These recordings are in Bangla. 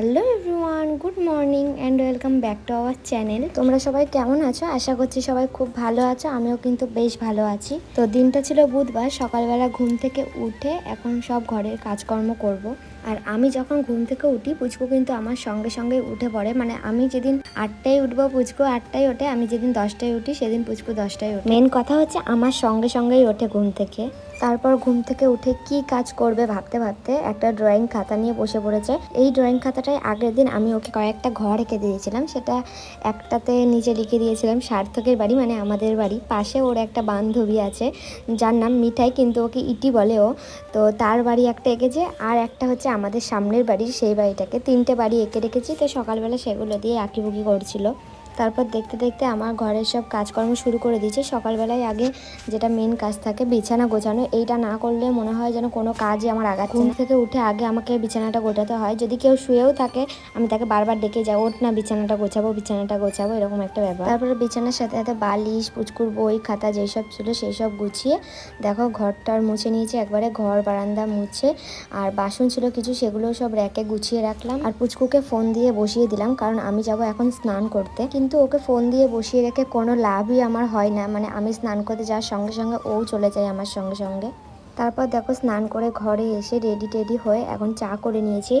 Hello everyone, good morning and welcome back to our channel. তোমরা সবাই কেমন আছো? আশা করছি সবাই খুব ভালো আছো, আমিও কিন্তু বেশ ভালো আছি। তো দিনটা ছিল বুধবার, সকালবেলা ঘুম থেকে উঠে এখন সব ঘরের কাজকর্ম করব। আর আমি যখন ঘুম থেকে উঠি, পুচকু কিন্তু আমার সঙ্গে সঙ্গে উঠে পড়ে। মানে আমি যেদিন আটটায় উঠবো, পুচকু আটটায় ওঠে, আমি যেদিন দশটায় উঠি, সেদিন পুচকু দশটায় ওঠে। মেন কথা হচ্ছে আমার সঙ্গে সঙ্গেই ওঠে ঘুম থেকে। তারপর ঘুম থেকে উঠে কি কাজ করবে ভাবতে ভাবতে একটা ড্রয়িং খাতা নিয়ে বসে পড়েছে। এই ড্রয়িং খাতাটায় আগের দিন আমি ওকে কয়েকটা ঘর এঁকে দিয়েছিলাম। সেটা একটাতে নিচে লিখে দিয়েছিলাম, সার্থকের বাড়ি মানে আমাদের বাড়ি। পাশে ওর একটা বান্ধবী আছে, যার নাম মিঠাই, কিন্তু ওকে ইটি বলে ও। তো তার বাড়ি একটা এঁকেছে, আর একটা হচ্ছে আমাদের সামনের বাড়ি সেই বাড়িটাকে তিনটে বাড়ি এঁকে রেখেছি। তো সকালবেলা সেগুলো দিয়ে আঁকিবুকি করছিল। তারপর দেখতে দেখতে আমার ঘরের সব কাজকর্ম শুরু করে দিয়েছে। সকালবেলায় আগে যেটা মেন কাজ থাকে, বিছানা গোছানো। এইটা না করলে মনে হয় যেন কোনো কাজই আমার আগাচ্ছে ঘুম থেকে উঠে আগে আমাকে বিছানাটা গোছাতে হয়। যদি কেউ শুয়েও থাকে, আমি তাকে বারবার ডেকে যাই ওঠ না, বিছানাটা গোছাবো বিছানাটা গোছাবো, এরকম একটা ব্যাপার। তারপরে বিছানার সাথে সাথে বালিশ, পুচকুর বই, খাতা যেসব ছিল সেই সব গুছিয়ে, দেখো ঘরটার মুছে নিয়েছে। একবারে ঘর, বারান্দা মুছে, আর বাসন ছিল কিছু সেগুলো সব র্যাকে গুছিয়ে রাখলাম। আর পুচকুকে ফোন দিয়ে বসিয়ে দিলাম, কারণ আমি যাব এখন স্নান করতে। কিন্তু ওকে ফোন দিয়ে বসিয়ে রেখে কোনো লাভই আমার হয় না। মানে আমি স্নান করতে যাওয়ার সঙ্গে সঙ্গে ও চলে যায় আমার সঙ্গে সঙ্গে। তারপর দেখো স্নান করে ঘরে এসে রেডি টেডি হয়ে এখন চা করে নিয়েছি।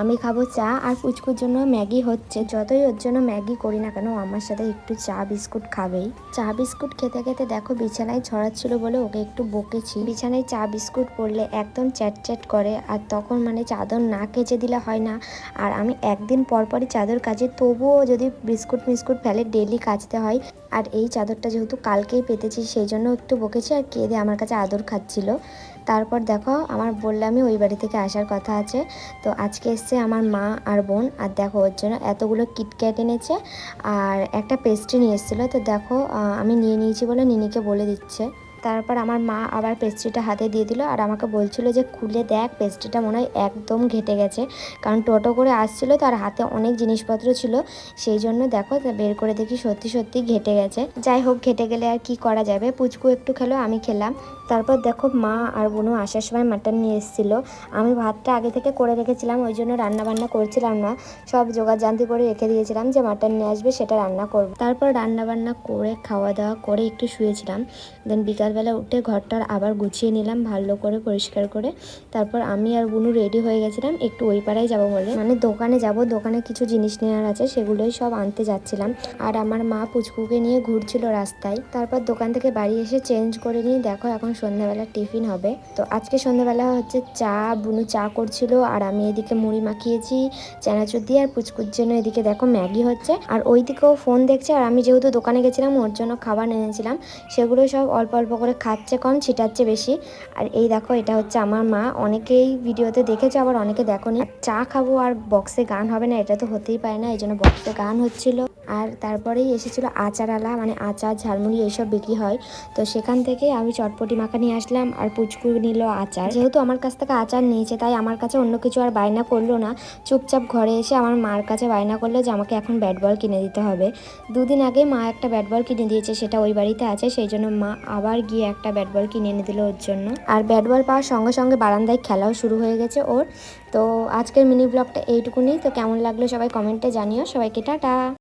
আমি খাব চা আর পুচকুর জন্য ম্যাগি হচ্ছে। যতই ওর জন্য ম্যাগি করি না কেন আমার সাথে একটু চা বিস্কুট খাবেই। চা বিস্কুট খেতে খেতে দেখো বিছানায় ছড়াচ্ছিল বলে ওকে একটু বকেছি। বিছানায় চা বিস্কুট পড়লে একদম চ্যাট চ্যাট করে আর তখন মানে চাদর না কেচে দিলে হয় না। আর আমি একদিন পর পরই চাদর কাচি, তবুও যদি বিস্কুট মিস্কুট ফেলে ডেলি কাচতে হয়। আর এই চাদরটা যেহেতু কালকেই পেতেছি, সেই জন্য একটু বকেছি আর কেঁদে আমার কাছে আদর খাচ্ছিল। তারপর দেখো, আমার বললামই ওই বাড়ি থেকে আসার কথা আছে। তো আজকে এসছে আমার মা আর বোন। আর দেখো, ওর জন্য এতগুলো কিটক্যাট এনেছে। আর একটা পেস্ট্রি নিয়ে এসেছিল। তো দেখো আমি নিয়ে নিয়েছি বলে নিনিকে বলে দিচ্ছে। তারপর আমার মা আবার পেস্ট্রিটা হাতে দিয়ে দিল আর আমাকে বলছিল যে, খুলে দেখ পেস্ট্রিটা মনে হয় একদম ঘেটে গেছে। কারণ টোটো করে আসছিল তার হাতে অনেক জিনিসপত্র ছিল। সেই জন্য দেখো বের করে দেখি সত্যি সত্যি ঘেটে গেছে। যাই হোক, ঘেটে গেলে আর কি করা যাবে? পুচকু একটু খেলো, আমি খেলাম। তারপর দেখো, মা আর বোনও আসার সময় মাটন নিয়ে এসেছিল। আমি ভাতটা আগে থেকে করে রেখেছিলাম, ওই জন্য রান্নাবান্না করছিলাম না। সব জোগাড় জান্তি করে রেখে দিয়েছিলাম যে মাটন নিয়ে আসবে, সেটা রান্না করব। তারপর রান্না বান্না করে, খাওয়া দাওয়া করে একটু শুয়েছিলাম। দেন বিকালবেলা উঠে ঘরটার আবার গুছিয়ে নিলাম, ভালো করে পরিষ্কার করে। তারপর আমি আর বুনু রেডি হয়ে গেছিলাম, একটু ওই পাড়ায় যাব বলে। মানে দোকানে যাব, দোকানে কিছু জিনিস নেওয়ার আছে, সেগুলোই সব আনতে যাচ্ছিলাম। আর আমার মা পুচকুকে নিয়ে ঘুরছিল রাস্তায়। তারপর দোকান থেকে বাড়ি এসে চেঞ্জ করে নিয়ে, দেখো এখন সন্ধ্যাবেলা টিফিন হবে। তো আজকে সন্ধ্যাবেলা হচ্ছে চা, বুনু চা করছিল, আর আমি এদিকে মুড়ি মাখিয়েছি চানাচুর দিয়ে আর পুচকুর জন্য এদিকে দেখো ম্যাগি হচ্ছে। আর ওই দিকেও ফোন দেখছে, আর আমি যেহেতু দোকানে গেছিলাম, ওর জন্য খাবার এনেছিলাম। সেগুলো সব অল্প অল্প করে খাচ্ছে কম, ছিটাচ্ছে বেশি। আর এই দেখো, এটা হচ্ছে আমার মা। অনেকেই ভিডিওতে দেখেছে, আবার অনেকে দেখোনি। আর চা খাব আর বক্সে গান হবে না, এটা তো হতেই পারে না এই জন্য বক্সে গান হচ্ছিল। আর তারপরেই এসেছিল আচারালা মানে আচার, ঝালমুড়ি, এইসব বিক্রি হয়। তো সেখান থেকে আমি চটপটি মাখা নিয়ে আসলাম আর পুচকু নিল আচার। যেহেতু আমার কাছ থেকে আচার নিয়েছে, তাই আমার কাছে অন্য কিছু আর বায়না করল না। চুপচাপ ঘরে এসে আমার মার কাছে বায়না করল যে, আমাকে এখন ব্যাট বল কিনে দিতে হবে। দুদিন আগে মা একটা ব্যাট বল কিনে দিয়েছে, সেটা ওই বাড়িতে আছে সেই জন্য মা আবার গিয়ে একটা ব্যাট বল কিনে এনে দিল ওর জন্য। আর ব্যাট বল পাওয়ার সঙ্গে সঙ্গে বারান্দায় খেলাও শুরু হয়ে গেছে ওর। তো আজকের মিনি ব্লগটা এইটুকুনি। তো কেমন লাগল সবাই কমেন্টে জানিও। সবাইকে টাটা।